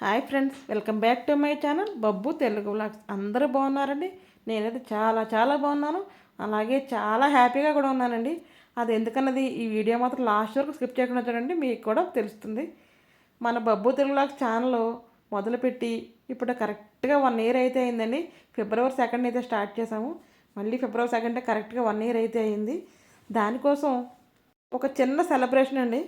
Hi friends welcome back to my channel. Babbu Telugu vlogs. అందరూ బాగున్నారండి? నేనైతే చాలా చాలా బాగున్నాను. అలాగే చాలా హ్యాపీగా కూడా ఉన్నానండి. అది ఎందుకన్నది? ఈ వీడియో మాత్రం లాస్ట్ వరకు స్కిప్ చేయకుండా చూడండి మీకు కూడా తెలుస్తుంది. మన బబ్బు తెలుగు వ్లాగ్స్ ఛానల్ మొదలుపెట్టి ఇప్పుడు కరెక్ట్గా వన్ ఇయర్ అయితే అయిందండి. ఫిబ్రవరి సెకండ్ అయితే స్టార్ట్ చేసాము మళ్ళీ ఫిబ్రవరి సెకండ్ కరెక్ట్గా వన్ ఇయర్ అయితే అయింది. దానికోసం ఒక చిన్న సెలబ్రేషన్ అండి.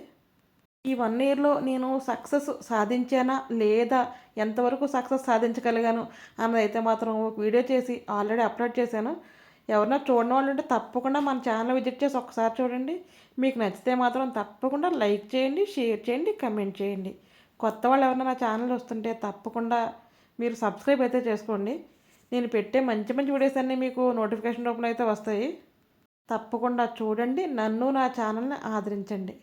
ఈ వన్ ఇయర్లో నేను సక్సెస్ సాధించానా లేదా ఎంతవరకు సక్సెస్ సాధించగలిగాను అన్నది అయితే మాత్రం ఒక వీడియో చేసి ఆల్రెడీ అప్లోడ్ చేశాను. ఎవరైనా చూడని వాళ్ళు ఉంటే తప్పకుండా మన ఛానల్ విజిట్ చేసి ఒకసారి చూడండి. మీకు నచ్చితే మాత్రం తప్పకుండా లైక్ చేయండి షేర్ చేయండి కమెంట్ చేయండి. కొత్త వాళ్ళు ఎవరైనా నా ఛానల్ వస్తుంటే తప్పకుండా మీరు సబ్స్క్రైబ్ అయితే చేసుకోండి. నేను పెట్టే మంచి మంచి వీడియోస్ అన్నీ మీకు నోటిఫికేషన్ రూపంలో అయితే వస్తాయి. తప్పకుండా చూడండి. నన్ను నా ఛానల్ని ఆదరించండి.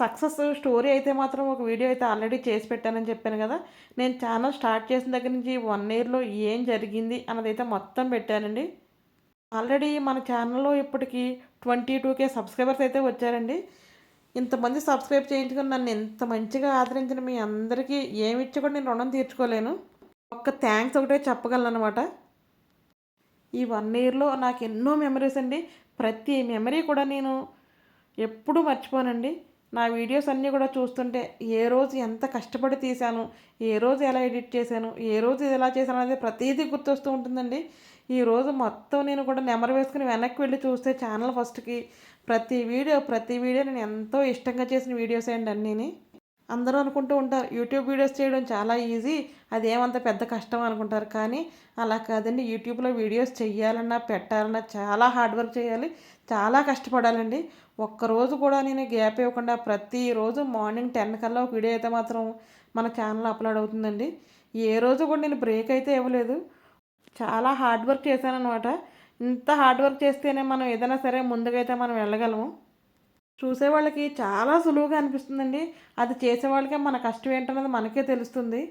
సక్సెస్ స్టోరీ అయితే మాత్రం ఒక వీడియో అయితే ఆల్రెడీ చేసి పెట్టానని చెప్పాను కదా. నేను ఛానల్ స్టార్ట్ చేసిన దగ్గర నుంచి వన్ ఇయర్లో ఏం జరిగింది అన్నదైతే మొత్తం పెట్టానండి. ఆల్రెడీ మన ఛానల్లో ఇప్పటికి ట్వంటీ టూకే సబ్స్క్రైబర్స్ అయితే వచ్చారండి. ఇంతమంది సబ్స్క్రైబ్ చేయించుకుని నన్ను ఎంత మంచిగా ఆదరించిన మీ అందరికీ ఏమిచ్చి కూడా నేను రుణం తీర్చుకోలేను. ఒక్క థ్యాంక్స్ ఒకటే చెప్పగలను అనమాట ఈ వన్ ఇయర్లో నాకు ఎన్నో మెమరీస్ అండి. ప్రతి మెమరీ కూడా నేను ఎప్పుడూ మర్చిపోనండి. నా వీడియోస్ అన్నీ కూడా చూస్తుంటే ఏ రోజు ఎంత కష్టపడి తీశాను ఏ రోజు ఎలా ఎడిట్ చేశాను ఏ రోజు ఇది ఎలా చేశాను అనేది ప్రతిదీ గుర్తొస్తూ ఉంటుందండి. ఈ రోజు మొత్తం నేను కూడా నెమరు వేసుకుని వెనక్కి వెళ్ళి చూస్తే ఛానల్ ఫస్ట్కి ప్రతి వీడియో ప్రతి వీడియో నేను ఎంతో ఇష్టంగా చేసిన వీడియోస్ అండి అన్నీని. అందరూ అనుకుంటూ ఉంటారు. యూట్యూబ్ వీడియోస్ చేయడం చాలా ఈజీ. అది ఏమంత పెద్ద కష్టం అనుకుంటారు. కానీ అలా కాదండి. యూట్యూబ్లో వీడియోస్ చేయాలన్నా పెట్టాలన్నా చాలా హార్డ్ వర్క్ చేయాలి. చాలా కష్టపడాలండి. ఒక్కరోజు కూడా నేను గ్యాప్ ఇవ్వకుండా ప్రతిరోజు మార్నింగ్ టెన్ కల్లా ఒక వీడియో అయితే మాత్రం మన ఛానల్ అప్లోడ్ అవుతుందండి. ఏ రోజు కూడా నేను బ్రేక్ అయితే ఇవ్వలేదు. చాలా హార్డ్ వర్క్ చేశాను అనమాట ఇంత హార్డ్ వర్క్ చేస్తేనే మనం ఏదైనా సరే ముందుకైతే మనం వెళ్ళగలము. చూసే వాళ్ళకి చాలా సులువుగా అనిపిస్తుందండి. అది చేసే వాళ్ళకే మన కష్టం ఏంటన్నది మనకే తెలుస్తుంది.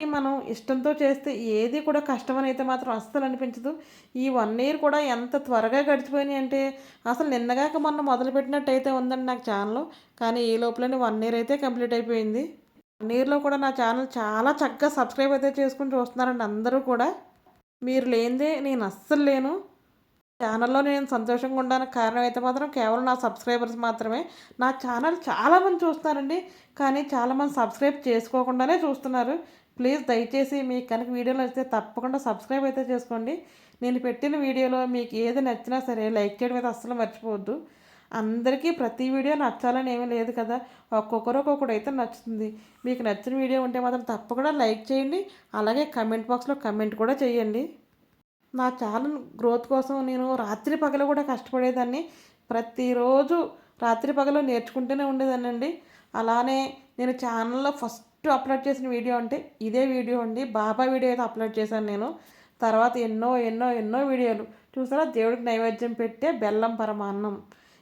మనం ఇష్టంతో చేస్తే ఏది కూడా కష్టం అయితే మాత్రం అస్సలు అనిపించదు. ఈ వన్ ఇయర్ కూడా ఎంత త్వరగా గడిచిపోయినాయి అంటే అసలు నిన్నగాక మొన్న మొదలుపెట్టినట్టయితే ఉందండి నాకు ఛానల్. కానీ ఈ లోపలనే వన్ ఇయర్ అయితే కంప్లీట్ అయిపోయింది. వన్ ఇయర్లో కూడా నా ఛానల్ చాలా చక్కగా సబ్స్క్రైబ్ అయితే చేసుకుని చూస్తున్నారండి అందరూ కూడా. మీరు లేనిదే నేను అస్సలు లేను. ఛానల్లో నేను సంతోషంగా ఉండడానికి కారణం అయితే మాత్రం కేవలం నా సబ్స్క్రైబర్స్ మాత్రమే. నా ఛానల్ చాలామంది చూస్తున్నారండి కానీ చాలామంది సబ్స్క్రైబ్ చేసుకోకుండానే చూస్తున్నారు. ప్లీజ్ దయచేసి మీకు కనుక వీడియోలు వస్తే తప్పకుండా సబ్స్క్రైబ్ అయితే చేసుకోండి. నేను పెట్టిన వీడియోలో మీకు ఏది నచ్చినా సరే లైక్ చేయడం అయితే అస్సలు మర్చిపోవద్దు. అందరికీ ప్రతి వీడియో నచ్చాలని ఏమీ లేదు కదా ఒక్కొక్కరు ఒక్కొక్కడు అయితే నచ్చుతుంది. మీకు నచ్చిన వీడియో ఉంటే మాత్రం తప్పకుండా లైక్ చేయండి అలాగే కమెంట్ బాక్స్లో కమెంట్ కూడా చేయండి. నా ఛానల్ గ్రోత్ కోసం నేను రాత్రి పగలు కూడా కష్టపడేదాన్ని. ప్రతిరోజు రాత్రి పగలు నేర్చుకుంటూనే ఉండేదానండి అలానే నేను ఛానల్లో ఫస్ట్ అప్లోడ్ చేసిన వీడియో అంటే ఇదే వీడియో అండి. బాబా వీడియో అయితే అప్లోడ్ చేశాను నేను. తర్వాత ఎన్నో ఎన్నో ఎన్నో వీడియోలు. చూసారా? దేవుడికి నైవేద్యం పెట్టే బెల్లం పరమాన్నం.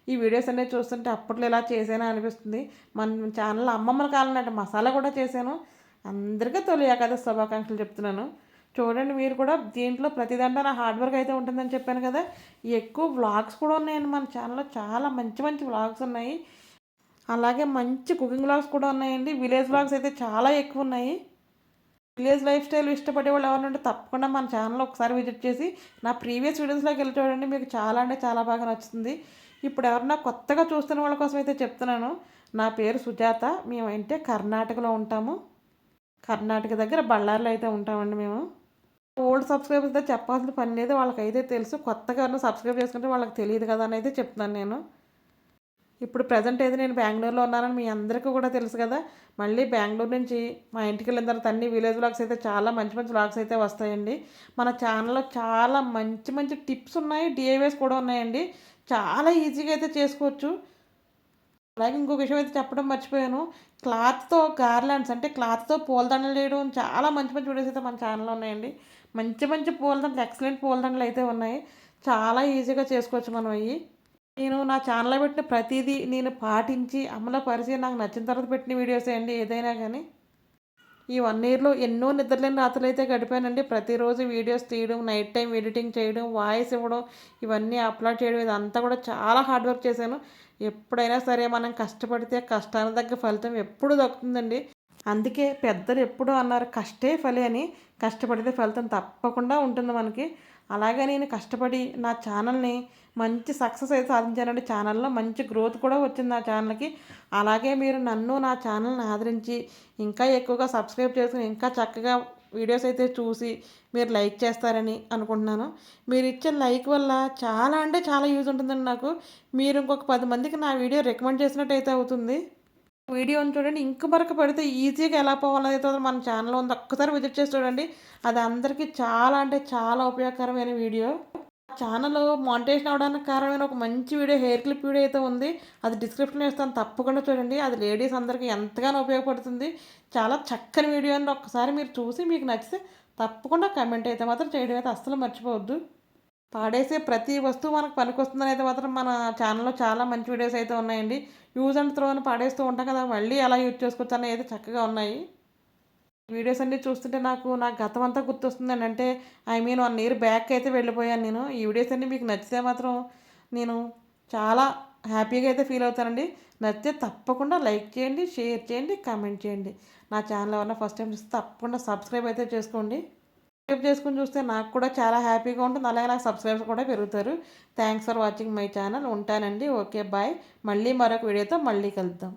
ఈ వీడియోస్ అనేవి చూస్తుంటే అప్పట్లో ఇలా చేసేనా అనిపిస్తుంది. మన ఛానల్ అమ్మమ్మల కాలం అంటే మసాలా కూడా చేశాను. అందరికీ తొలి కదా శుభాకాంక్షలు చెప్తున్నాను. చూడండి మీరు కూడా దీంట్లో ప్రతిదంట నా హార్డ్ వర్క్ అయితే ఉంటుందని చెప్పాను కదా. ఎక్కువ వ్లాగ్స్ కూడా ఉన్నాయండి మన ఛానల్లో చాలా మంచి మంచి వ్లాగ్స్ ఉన్నాయి. అలాగే మంచి కుకింగ్ వ్లాగ్స్ కూడా ఉన్నాయండి. విలేజ్ వ్లాగ్స్ అయితే చాలా ఎక్కువ ఉన్నాయి. విలేజ్ లైఫ్ స్టైల్ ఇష్టపడే వాళ్ళు ఎవరంటే తప్పకుండా మన ఛానల్ ఒకసారి విజిట్ చేసి నా ప్రీవియస్ వీడియోస్లోకి వెళ్ళి చూడండి. మీకు చాలా అంటే చాలా బాగా నచ్చుతుంది. ఇప్పుడు ఎవరన్నా కొత్తగా చూస్తున్న వాళ్ళ కోసం అయితే చెప్తున్నాను. నా పేరు సుజాత. మేము అంటే కర్ణాటకలో ఉంటాము. కర్ణాటక దగ్గర బళ్ళార్లో అయితే ఉంటామండి మేము. ఓల్డ్ సబ్స్క్రైబర్స్ అయితే చెప్పాల్సిన పని లేదు వాళ్ళకైతే తెలుసు. కొత్తగా సబ్స్క్రైబ్ చేసుకుంటే వాళ్ళకి తెలియదు కదా అని అయితే చెప్తున్నాను నేను. ఇప్పుడు ప్రజెంట్ అయితే నేను బెంగళూరులో ఉన్నానని మీ అందరికీ కూడా తెలుసు కదా. మళ్ళీ బెంగళూరు నుంచి మా ఇంటికి వెళ్ళిన తర్వాత అన్ని విలేజ్ బ్లాగ్స్ అయితే చాలా మంచి మంచి బ్లాగ్స్ అయితే వస్తాయండి. మన ఛానల్లో చాలా మంచి మంచి టిప్స్ ఉన్నాయి డిఐవేస్ కూడా ఉన్నాయండి. చాలా ఈజీగా అయితే చేసుకోవచ్చు. అలాగే ఇంకొక విషయం అయితే చెప్పడం మర్చిపోయాను. క్లాత్తో గార్లాండ్స్ అంటే క్లాత్తో పూలదండలు చేయడం చాలా మంచి మంచి వీడియోస్ అయితే మన ఛానల్లో ఉన్నాయండి. మంచి మంచి పూలదండలు ఎక్సలెంట్ పూలదండలు అయితే ఉన్నాయి. చాలా ఈజీగా చేసుకోవచ్చు మనం అవి నేను నా ఛానల్లో పెట్టిన ప్రతిదీ నేను పాటించి అమలు పరిచి నాకు నచ్చిన తర్వాత పెట్టిన వీడియోస్ అండి ఏదైనా కానీ. ఈ వన్ ఇయర్లో ఎన్నో నిద్రలేని రాత్రులు అయితే గడిపానండి. ప్రతిరోజు వీడియోస్ తీయడం నైట్ టైం ఎడిటింగ్ చేయడం వాయిస్ ఇవ్వడం ఇవన్నీ అప్లోడ్ చేయడం ఇదంతా కూడా చాలా హార్డ్ వర్క్ చేశాను. ఎప్పుడైనా సరే మనం కష్టపడితే కష్టానికి తగ్గ ఫలితం ఎప్పుడు దక్కుతుందండి. అందుకే పెద్దలు ఎప్పుడూ అన్నారు కష్టే ఫలి అని. కష్టపడితే ఫలితం తప్పకుండా ఉంటుంది మనకి. అలాగే నేను కష్టపడి నా ఛానల్ని మంచి సక్సెస్ అయితే సాధించానండి ఛానల్లో మంచి గ్రోత్ కూడా వచ్చింది నా ఛానల్కి. అలాగే మీరు నన్ను నా ఛానల్ని ఆదరించి ఇంకా ఎక్కువగా సబ్స్క్రైబ్ చేసుకుని ఇంకా చక్కగా వీడియోస్ అయితే చూసి మీరు లైక్ చేస్తారని అనుకుంటున్నాను. మీరు ఇచ్చే లైక్ వల్ల చాలా అంటే చాలా యూజ్ ఉంటుందండి నాకు. మీరు ఇంకొక పది మందికి నా వీడియో రికమెండ్ చేసినట్టయితే అవుతుంది. వీడియోని చూడండి. ఇంక వరకు పడితే ఈజీగా ఎలా పోవాలనేది మన ఛానల్ ఉంది. ఒక్కసారి విజిట్ చేసి చూడండి. అది అందరికీ చాలా అంటే చాలా ఉపయోగకరమైన వీడియో. ఛానల్ మానిటేషన్ అవడానికి కారణమైన ఒక మంచి వీడియో హెయిర్ క్లిప్ వీడియో అయితే ఉంది. అది డిస్క్రిప్షన్ ఇస్తాను. తప్పకుండా చూడండి. అది లేడీస్ అందరికీ ఎంతగానో ఉపయోగపడుతుంది. చాలా చక్కని వీడియో అని ఒకసారి మీరు చూసి మీకు నచ్చితే తప్పకుండా కమెంట్ అయితే మాత్రం చేయడం అయితే అస్సలు మర్చిపోవద్దు. పాడేసే ప్రతి వస్తువు మనకు పనికొస్తుందని అయితే మాత్రం మన ఛానల్లో చాలా మంచి వీడియోస్ అయితే ఉన్నాయండి. యూజ్ అండ్ త్రో అని పాడేస్తూ ఉంటాం కదా మళ్ళీ ఎలా యూజ్ చేసుకోవచ్చు అని అయితే చక్కగా ఉన్నాయి. వీడియోస్ అన్నీ చూస్తుంటే నాకు నా గతం అంతా గుర్తొస్తుందండి. అంటే I mean one year back అయితే వెళ్ళిపోయాను నేను. ఈ వీడియోస్ అన్నీ మీకు నచ్చితే మాత్రం నేను చాలా హ్యాపీగా అయితే ఫీల్ అవుతానండి. నచ్చితే తప్పకుండా లైక్ చేయండి షేర్ చేయండి కామెంట్ చేయండి. నా ఛానల్ ఎవరన్నా ఫస్ట్ టైం చూస్తే తప్పకుండా సబ్స్క్రైబ్ అయితే చేసుకోండి. సబ్స్క్రైబ్ చేసుకుని చూస్తే నాకు కూడా చాలా హ్యాపీగా ఉంటుంది. అలాగే నాకు సబ్స్క్రైబర్స్ కూడా పెరుగుతారు. Thanks for watching my channel ఉంటానండి. ఓకే బాయ్ మళ్ళీ మరొక వీడియోతో మళ్ళీ కలుద్దాం.